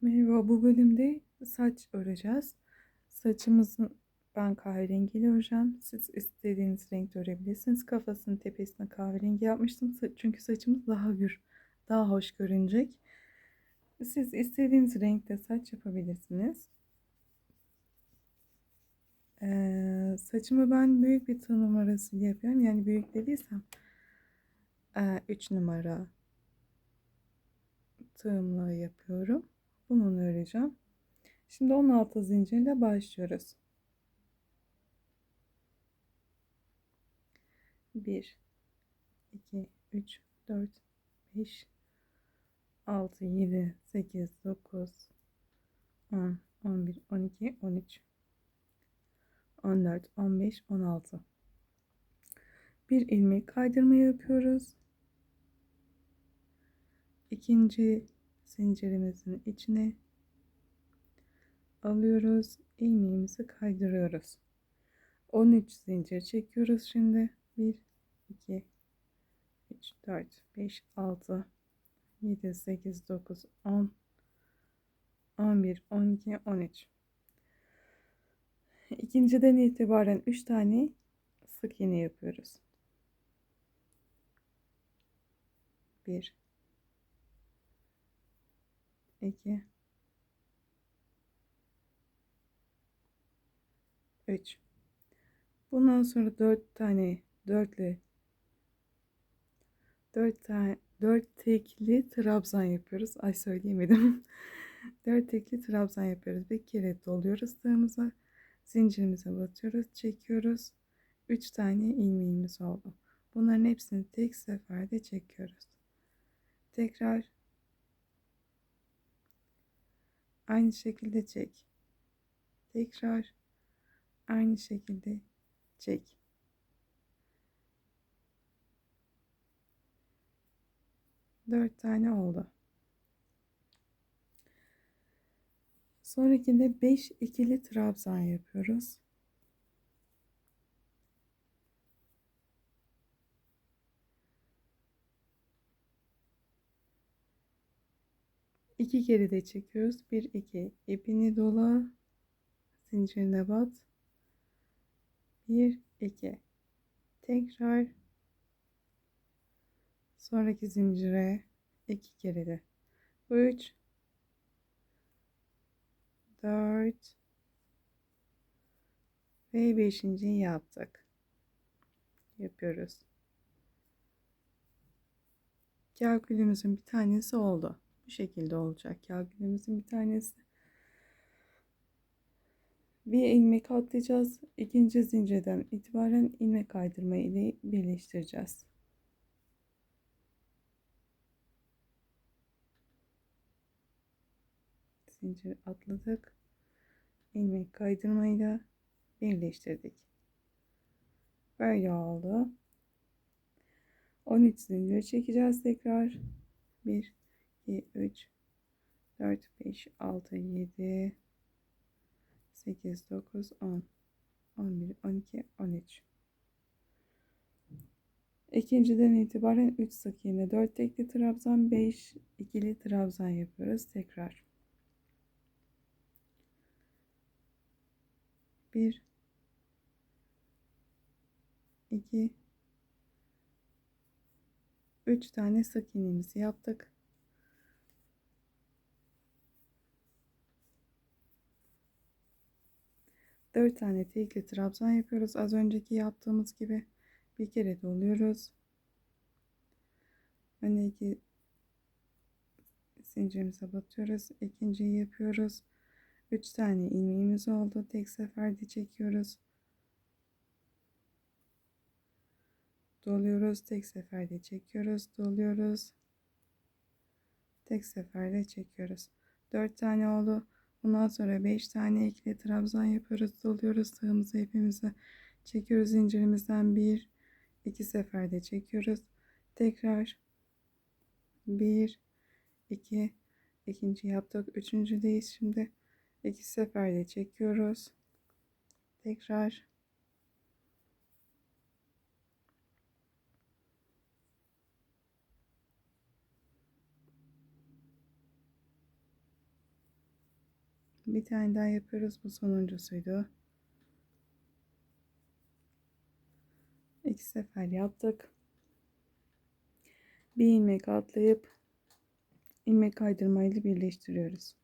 Merhaba, bu bölümde saç öreceğiz. Saçımızı ben kahverengiyle öreceğim. Siz istediğiniz renkte örebilirsiniz. Kafasının tepesine kahverengi yapmıştım. Çünkü saçımız daha gür, daha hoş görünecek. Siz istediğiniz renkte saç yapabilirsiniz. Ee, saçımı ben büyük bir tığ numarası yapıyorum. Yani büyük dediysem 3 numara tığımla yapıyorum. Bunu öreceğim. Şimdi 16 zincirle başlıyoruz. 1 2 3 4 5 6 7 8 9 10 11 12 13 14 15 16 bir ilmek kaydırma yapıyoruz. İkinci zincirimizin içine alıyoruz. ilmeğimizi kaydırıyoruz. 13 zincir çekiyoruz şimdi. 1 2 3 4 5 6 7 8 9 10 11 12 13 İkinciden itibaren 3 tane sık iğne yapıyoruz. 1 2 3 Bundan sonra 4 tane dörtlü 4 tane 4 tekli trabzan yapıyoruz. Ay söyleyemedim. 4 tekli trabzan yapıyoruz. Bir kere doluyoruz tığımıza. Zincirimize batıyoruz, çekiyoruz. 3 tane ilmeğimiz oldu. Bunların hepsini tek seferde çekiyoruz. Tekrar aynı şekilde çek. Tekrar aynı şekilde çek. Dört tane oldu. Sonrakinde beş ikili trabzan yapıyoruz. İki kere de çekiyoruz. Bir iki ipini dola zincirine bat. Bir iki tekrar sonraki zincire iki kere de 3 4 ve 5. yaptık. Yapıyoruz. Kalkülümüzün bir tanesi oldu. Bu şekilde olacak kalkülümüzün bir tanesi. Bir ilmek atlayacağız. İkinci zincirden itibaren ilmek kaydırma ile birleştireceğiz. Zincir atladık. ilmek kaydırmayla birleştirdik. Böyle oldu. 13 zincir çekeceğiz tekrar. 1 2 3 4 5 6 7 8 9 10 11 12 13 İkinciden itibaren 3 sık iğne 4 tekli trabzan 5 ikili trabzan yapıyoruz tekrar. 1 2 3 tane sık iğnemizi yaptık. Dört tane tekli trabzan yapıyoruz. Az önceki yaptığımız gibi bir kere doluyoruz. Öndeki zincirimize batıyoruz. İkinciyi yapıyoruz. Üç tane ilmeğimiz oldu. Tek seferde çekiyoruz. doluyoruz tek seferde çekiyoruz doluyoruz tek seferde çekiyoruz 4 tane oldu bundan sonra 5 tane ikili trabzan yapıyoruz doluyoruz tığımızı ipimizi çekiyoruz. Zincirimizden 1 2 seferde çekiyoruz. Tekrar 1 2 ikinci yaptık. Üçüncüdeyiz şimdi. 2 seferde çekiyoruz. Tekrar Bir tane daha yapıyoruz. Bu sonuncusuydu. İki sefer yaptık. Bir ilmek atlayıp ilmek kaydırmayla birleştiriyoruz.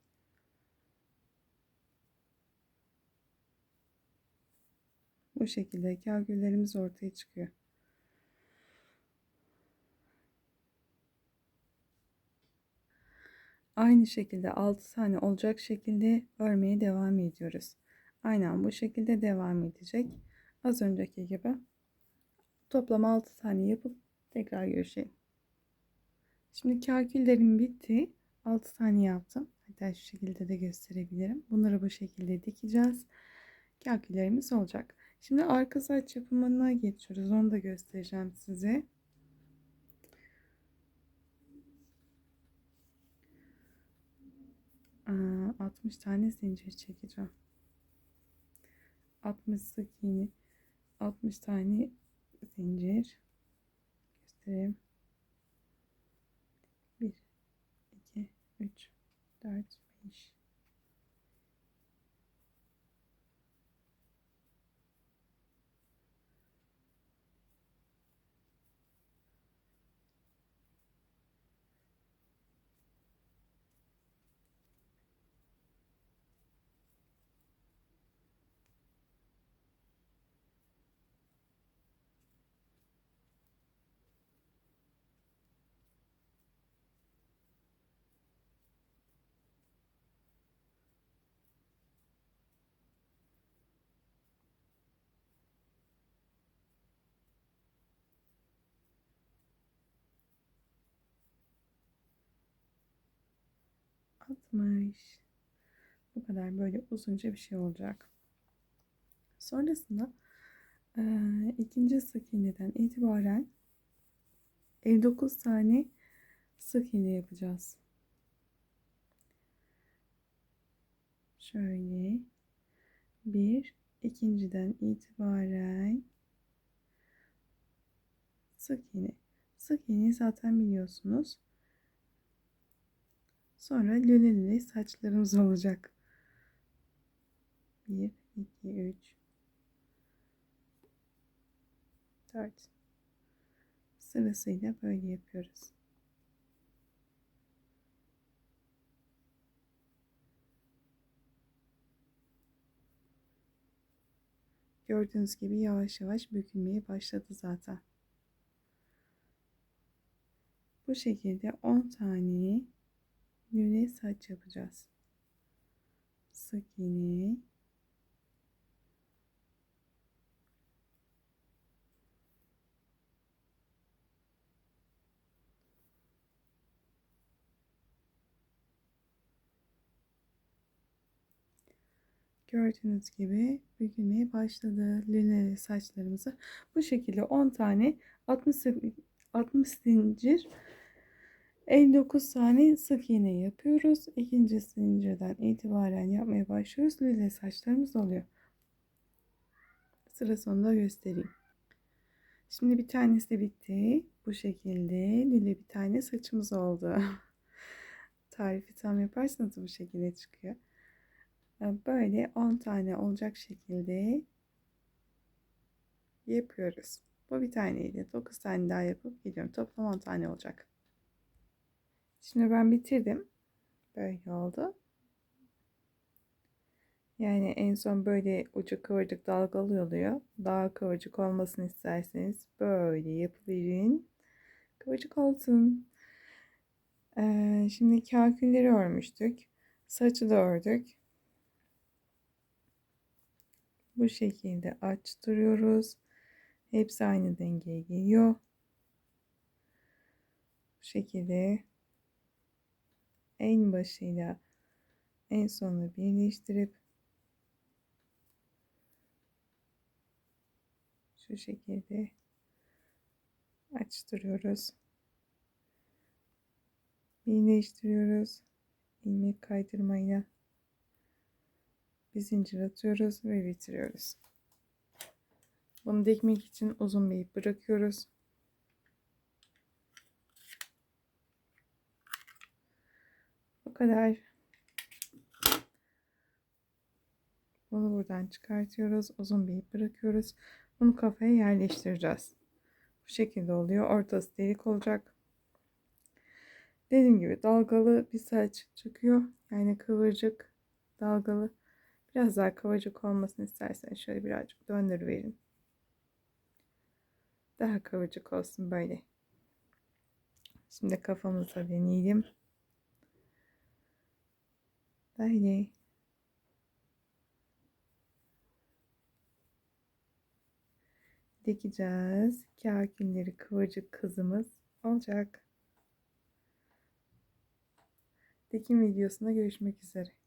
Bu şekilde kağgüllerimiz ortaya çıkıyor. Aynı şekilde 6 tane olacak şekilde örmeye devam ediyoruz. Aynen bu şekilde devam edecek. Az önceki gibi. Toplam 6 tane yapıp tekrar görüşelim. Şimdi kaküllerim bitti. 6 tane yaptım. Hatta şu şekilde de gösterebilirim. Bunları bu şekilde dikeceğiz. Kaküllerimiz olacak. Şimdi arka saç yapımına geçiyoruz. Onu da göstereceğim size. Aa, 60 tane zincir çekeceğim. 60 sık iğne 60 tane zincir göstereyim. 1 2 3 4 5 60 bu kadar böyle uzunca bir şey olacak. Sonrasında e, ikinci sık iğneden itibaren 59 tane sık iğne yapacağız. Şöyle bir ikinciden itibaren sık iğne sık iğneyi zaten biliyorsunuz Sonra lüle lüle saçlarımız olacak. 1, 2, 3, 4. Sırasıyla böyle yapıyoruz. Gördüğünüz gibi yavaş yavaş bükülmeye başladı zaten. Bu şekilde 10 tane Lüle saç yapacağız. Sık iğne. Gördüğünüz gibi bükülmeye başladı lüle saçlarımızı. Bu şekilde 10 tane 60 60 zincir 59 tane sık iğne yapıyoruz. İkinci zincirden itibaren yapmaya başlıyoruz. Lüle saçlarımız oluyor. Sıra sonunda göstereyim. Şimdi bir tanesi bitti. Bu şekilde lüle bir tane saçımız oldu. Tarifi tam yaparsanız bu şekilde çıkıyor. Böyle 10 tane olacak şekilde yapıyoruz. Bu bir taneydi. 9 tane daha yapıp geliyorum. Toplam 10 tane olacak. Şimdi ben bitirdim. Böyle oldu. Yani en son böyle ucu kıvırcık dalgalı oluyor. Daha kıvırcık olmasını isterseniz böyle yapıverin. Kıvırcık olsun. Ee, şimdi kakülleri örmüştük. Saçı da ördük. Bu şekilde açtırıyoruz. Hepsi aynı dengeye geliyor. Bu şekilde en başıyla en sonunu birleştirip şu şekilde açtırıyoruz. Birleştiriyoruz. ilmek kaydırmayla bir zincir atıyoruz ve bitiriyoruz. Bunu dikmek için uzun bir ip bırakıyoruz. Bu kadar. Bunu buradan çıkartıyoruz. Uzun bir ip bırakıyoruz. Bunu kafaya yerleştireceğiz. Bu şekilde oluyor. Ortası delik olacak. Dediğim gibi dalgalı bir saç çıkıyor. Yani kıvırcık, dalgalı. Biraz daha kıvırcık olmasını istersen şöyle birazcık döndürüverin. Daha kıvırcık olsun böyle. Şimdi kafamıza deneyelim. Böyle. Dikeceğiz. Kakinleri kıvırcık kızımız olacak. Dikim videosunda görüşmek üzere.